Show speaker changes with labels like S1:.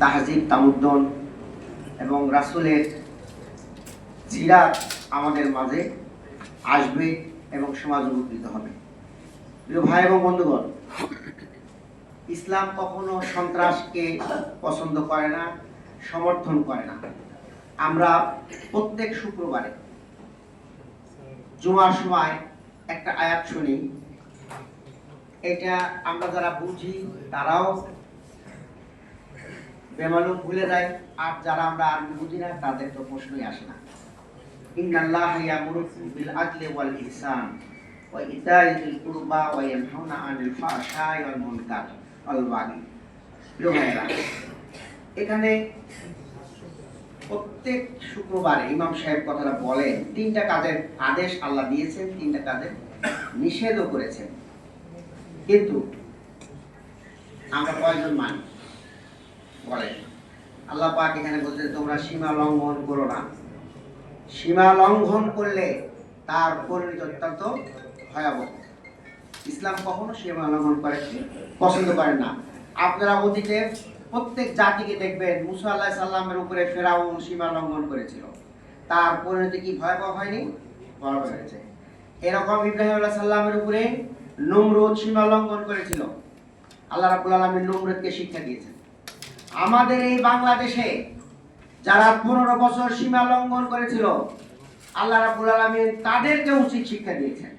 S1: তাহজিব তামুদ্দন এবং রাসুলের সিরাত আমাদের মাঝে আসবে এবং সমাজ উপকৃত হবে। প্রিয় ভাই এবং বন্ধুগণ, ইসলাম কখনো সন্ত্রাসকে পছন্দ করে না, সমর্থন করে না। আমরা প্রত্যেক শুক্রবারে জুমার সময় একটা আয়াত শুনি। এটা আমরা যারা বুঝি, তারাও বেমালুম ভুলে যায়, আর যারা আমরা আরবি বুঝি না, তাদের তো প্রশ্নই আসে না। ইন্নাল্লাহ ইয়ামুরুকুম বিল আদলি ওয়াল ইহসান ওয়া ইতাই কুরবা ওয়া আনিল ফাহশাই ওয়াল মুনকার বাগি। এখানে প্রত্যেক শুক্রবারে ইমাম সাহেব কথাটা বলেন, তিনটা কাজের আদেশ আল্লাহ দিয়েছেন, তিনটা কাজের নিষেধও করেছেন। কিন্তু আমরা কয়জন মানি? বলেন আল্লাহ পাক এখানে বলছে, তোমরা সীমা লঙ্ঘন করো না। সীমা লঙ্ঘন করলে তার পরিণতি অত্যন্ত ভয়াবহ। ইসলাম কখনো সীমা লঙ্ঘন করে, পছন্দ করে না। আপনারা অতীতে প্রত্যেক জাতিকে দেখবেন, মুসা আল্লাহ সাল্লামের উপরে ফেরাউন সীমা লঙ্ঘন করেছিল। তার পরিণতি কি ভয়াবহ হয়নি? ভয়াবহ হয়েছে। এরকম ইব্রাহিম আল্লাহ সাল্লামের উপরে নমরুদ সীমা লঙ্ঘন করেছিল। আল্লাহ রাবুল আলমীর নমরুদকে শিক্ষা দিয়েছেন। আমাদের এই বাংলাদেশে যারা পনেরো বছর সীমা লঙ্ঘন করেছিল, আল্লাহ রাবুল আলমী তাদেরকে উচিত শিক্ষা দিয়েছেন।